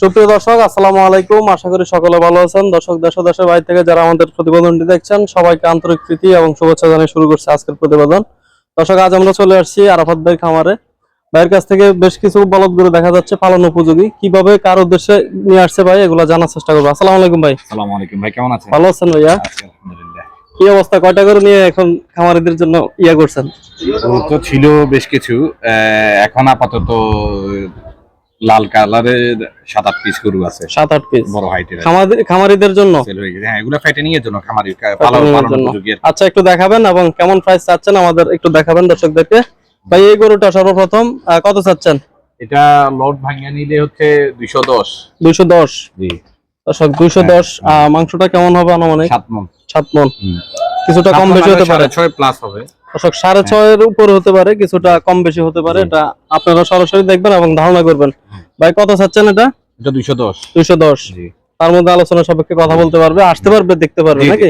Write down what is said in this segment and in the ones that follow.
সুপ্রিয় দর্শক আসসালামু আলাইকুম। আশা করি সকলে ভালো আছেন। দর্শক দেশ দেশের বাইরে থেকে যারা আমাদের প্রতিবেদনটি দেখছেন সবাইকে আন্তরিক প্রীতি এবং শুভেচ্ছা জানিয়ে শুরু করছে আজকের প্রতিবেদন। দর্শক আজ আমরা চলে আসছি আরাফাত ভাই খামারে। ভাইয়ের কাছ থেকে বেশ কিছু বলদ গরু দেখা যাচ্ছে পালন উপযোগী। কীভাবে কার উদ্দেশ্যে নিয়ে আসছে ভাই এগুলো জানার চেষ্টা করব। আসসালামু আলাইকুম ভাই। আসসালামু আলাইকুম ভাই কেমন আছেন? ভালো আছেন ভাইয়া? কি অবস্থা? কয়টা করে নিয়ে এখন খামারিদের জন্য ইয়া করছেন? তো ছিল বেশ কিছু। এখন আপাতত লাল কালারের সাত আট পিস গরু আছে। সাত আট পিস বড় হাইটের খামারি খামারিদের জন্য? হয়ে এগুলো ফ্যাটেনিং এর জন্য খামারি। আচ্ছা একটু দেখাবেন এবং কেমন প্রাইস চাচ্ছেন আমাদের একটু দেখাবেন দর্শকদেরকে। ভাই এই গরুটা সর্বপ্রথম কত চাচ্ছেন? এটা লট ভাঙিয়ে নিলে হচ্ছে দুইশো দশ। দুইশো দশ? জি। দর্শক দুইশো দশ হ্যাঁ। মাংসটা কেমন হবে আনুমানিক? সাত মন। সাত মন। কিছুটা কম বেশি হতে পারে। ছয় প্লাস হবে। দর্শক সাড়ে ছয়ের উপরে হতে পারে কিছুটা কম বেশি হতে পারে এটা আপনারা সরাসরি দেখবেন এবং ধারণা করবেন। ভাই কত চাচ্ছেন এটা? এটা দুইশো দশ। দুইশো দশ। জি। তার মধ্যে আলোচনা সাপেক্ষে কথা বলতে পারবে আসতে পারবে দেখতে পারবে নাকি?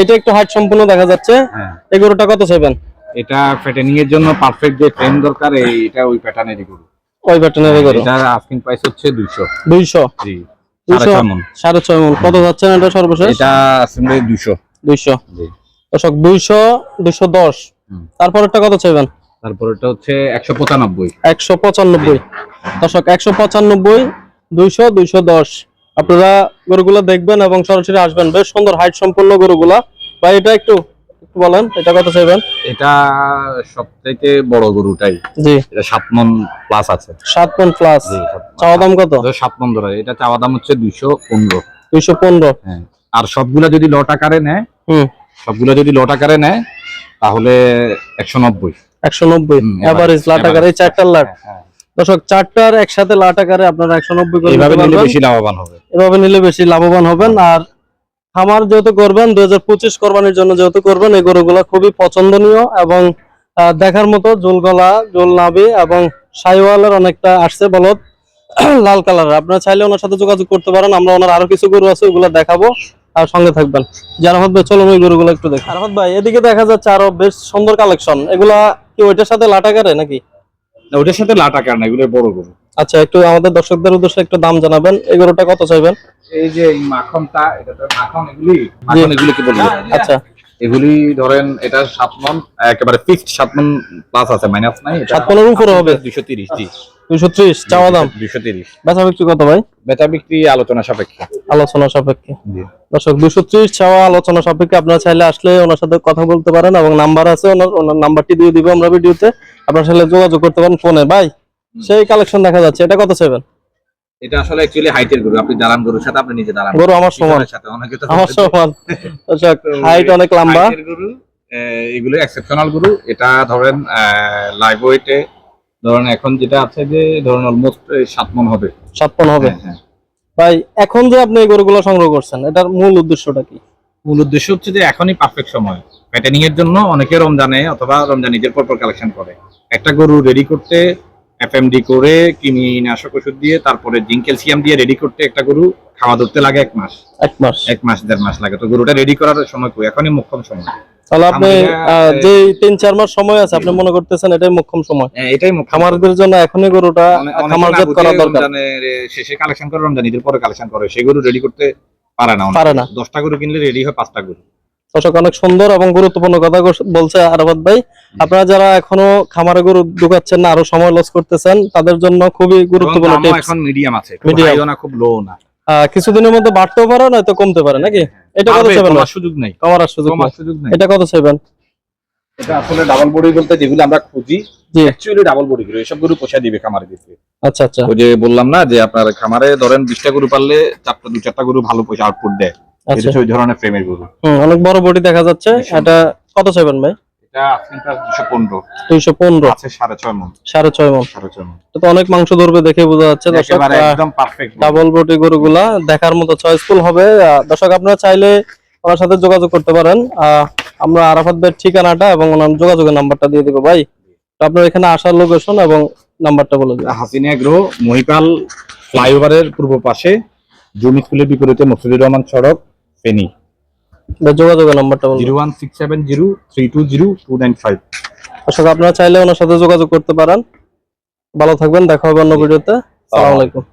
এটা একটু হাইট সম্পূর্ণ দেখা যাচ্ছে। হ্যাঁ। এই গরুটা কত চাইবেন? এটা ফ্যাটেনিং এর জন্য পারফেক্ট যে ট্রেন দরকার এটা ওই প্যাটার্নেরই গরু। ওই প্যাটার্নের গরু। এটা আস্কিং প্রাইস হচ্ছে দুইশো। দুইশো? জি। দুইশো? সাড়ে ছয় মন। কত যাচ্ছেন এটা সর্বশেষ? এটা আসলে দুইশো। দুইশো। দর্শক দুইশো দুইশো দশ। তারপরেরটা কত চাইবেন? তারপর হচ্ছে একশো পঁচানব্বই। একশো পঁচানব্বই। দর্শক একশো পঁচানব্বই দুইশো দুইশো দশ। আপনারা গরুগুলো দেখবেন এবং সরাসরি আসবেন। বেশ সুন্দর হাইট সম্পূর্ণ গরুগুলা। ভাই এটা একটু একটু বলেন এটা কত চাইবেন? এটা সব থেকে বড় গরুটাই। জি। এটা সাত মন প্লাস আছে। সাত মন প্লাস। চাওয়া দাম কত? সাত মন ধরে। এটা চাওয়া দাম হচ্ছে দুইশো পনেরো। দুইশো পনেরো। হ্যাঁ। আর সবগুলা যদি লট আকারে নেয় হুম। সবগুলা যদি লট আকারে নেয় তাহলে একশো নব্বই। একশো নব্বই। এভারেজ লাট আকার চারটার লাট। হ্যাঁ, দর্শক চারটার একসাথে লাট আকারে আপনারা একশো নব্বই করে নিলে বেশি লাভবান হবে। এভাবে নিলে বেশি লাভবান হবেন। আর খামার যেহেতু করবেন দুই হাজার পঁচিশ কোরবানির জন্য যেহেতু করবেন এই গরুগুলা খুবই পছন্দনীয় এবং দেখার মতো জোল গলা জোল নাবি এবং সাইওয়ালের অনেকটা আসছে বলদ লাল কালার আপনারা চাইলে ওনার সাথে যোগাযোগ করতে পারেন। আমরা ওনার আরও কিছু গরু আছে ওগুলো দেখাবো। আর সঙ্গে থাকবেন। জারাফত ভাই চলুন ওই গরুগুলো একটু দেখি। আরাফত ভাই এদিকে দেখা যাচ্ছে আরও বেশ সুন্দর কালেকশন এগুলা কি ওইটার সাথে লাটাকারে নাকি? না, ওটার সাথে লাট আকার না এগুলো বড় গরু। আচ্ছা একটু আমাদের দর্শকদের উদ্দেশ্যে একটু দাম জানাবেন। এই গরুটা কত চাইবেন? এই যে মাখনটা এটা তো মাখন এগুলি? মাখন এগুলি কি বলব আচ্ছা। এগুলি ধরেন এটা সাত মন একেবারে ফিক্সড সাত মন প্লাস আছে মাইনাস নাই। সাত মনের উপরে হবে? দুশো তিরিশ জি দুইশো ত্রিশ চাওয়া দাম। দুশো তিরিশ। বেচা বিক্রি কত ভাই? বেচা বিক্রি আলোচনা সাপেক্ষে। আলোচনা সাপেক্ষে। জি। দর্শক দুশো ত্রিশ চাওয়া আলোচনা সাপেক্ষে আপনারা চাইলে আসলে ওনার সাথে কথা বলতে পারেন এবং নাম্বার আছে ওনার ওনার নাম্বারটি দিয়ে দিব আমরা ভিডিওতে। আপনারা চাইলে যোগাযোগ করতে পারেন ফোনে। ভাই সেই কালেকশন দেখা যাচ্ছে। এটা কত চাইবেন? এটা আসলে অ্যাকচুয়ালি হাইটের গরু। আপনি দাঁড়ান গরুর সাথে আপনি নিজে দাঁড়ান গরু আমার সমান। সাথে অনেকে তো আমার সমান। দর্শক হাইট অনেক লম্বা। হাইটের গরু এগুলো এক্সেপশনাল গরু। এটা ধরেন লাইভ ওয়েটে ধরেন এখন যেটা আছে যে ধরেন অলমোস্ট সাত মন হবে। সাত পন হবে। হ্যাঁ, হ্যাঁ। ভাই এখন যে আপনি এই গরুগুলো সংগ্রহ করছেন এটার মূল উদ্দেশ্যটা কি? মূল উদ্দেশ্য হচ্ছে যে এখনই পারফেক্ট সময়। প্যাটেনিং এর জন্য অনেকে রমজানে অথবা রমজান নিজের পর পর কালেকশন করে। একটা গরু রেডি করতে এফএমডি করে কৃমিনাশক ওষুধ দিয়ে তারপরে জিঙ্ক ক্যালসিয়াম দিয়ে রেডি করতে একটা গরু খাওয়া ধরতে লাগে এক মাস। এক মাস। এক মাস দেড় মাস লাগে। তো গরুটা রেডি করার সময় কই? এখনই মুখ্যম সময়। তাহলে আপনি যে তিন চার মাস সময় আছে আপনি মনে করতেছেন এটাই মুখ্যম সময়? হ্যাঁ, এটাই খামারদের জন্য এখনই গরুটা খামারজাত করা দরকার। শেষে কালেকশন করে রমজান ঈদের পরে কালেকশন করে। সেই গরু রেডি করতে পারে না পারে না। দশটা গরু কিনলে রেডি হয় পাঁচটা গরু। দর্শক অনেক সুন্দর এবং গুরুত্বপূর্ণ কথা বলছে আরাবাদ ভাই। আপনারা যারা এখনও খামারে গরু ঢুকাচ্ছেন না আরও সময় লস করতেছেন তাদের জন্য খুবই গুরুত্বপূর্ণ টিপস এখন মিডিয়াম আছে। না খুব লো না। কিছুদিনের মধ্যে বাড়তেও পারে নয়তো কমতে পারে নাকি? এটা কত চাইবেন সুযোগ নেই। কমার সুযোগ কমার সুযোগ নেই। এটা কত সেভেন এটা আসলে ডাবল বডি বলতে যেগুলো আমরা খুঁজি অ্যাকচুয়ালি ডাবল বডি গরু এসব গরু পোষা দিবে খামারে দিতে। আচ্ছা আচ্ছা। ওই যে বললাম না যে আপনার খামারে ধরেন বিশটা গরু পারলে চারটা দু চারটা গরু ভালো পয়সা আউটপুট দেয়। এটা আচ্ছা হচ্ছে ওই ধরনের ফ্রেমের গরু। হুম অনেক বড় বডি দেখা যাচ্ছে। এটা কত সেভেন ভাই? এটা আজকে আছে তো অনেক মাংস ধরবে দেখে বোঝা যাচ্ছে। দর্শক একদম পারফেক্ট ডাবল বডি গরুগুলা দেখার মতো চয়েসফুল হবে। দর্শক আপনারা চাইলে ওনার সাথে যোগাযোগ করতে পারেন। আমরা আরাফাত ভাইয়ের ঠিকানাটা এবং ওনার যোগাযোগের নাম্বারটা দিয়ে দিব। ভাই তো আপনার এখানে আসার লোকেশন এবং নাম্বারটা বলে দিন হাসিনা এগ্রো মহিপাল ফ্লাইওভারের পূর্ব পাশে জুম স্কুলের বিপরীতে মসজিদুর রহমান সড়ক ফেনী। যোগাযোগের নাম্বারটা বলুন। Zero one six seven zero three two zero two nine five. দর্শক আপনারা চাইলে ওনার সাথে যোগাযোগ করতে পারেন। ভালো থাকবেন দেখা হবে অন্য ভিডিওতে। আসসালামাইকুম আলাইকুম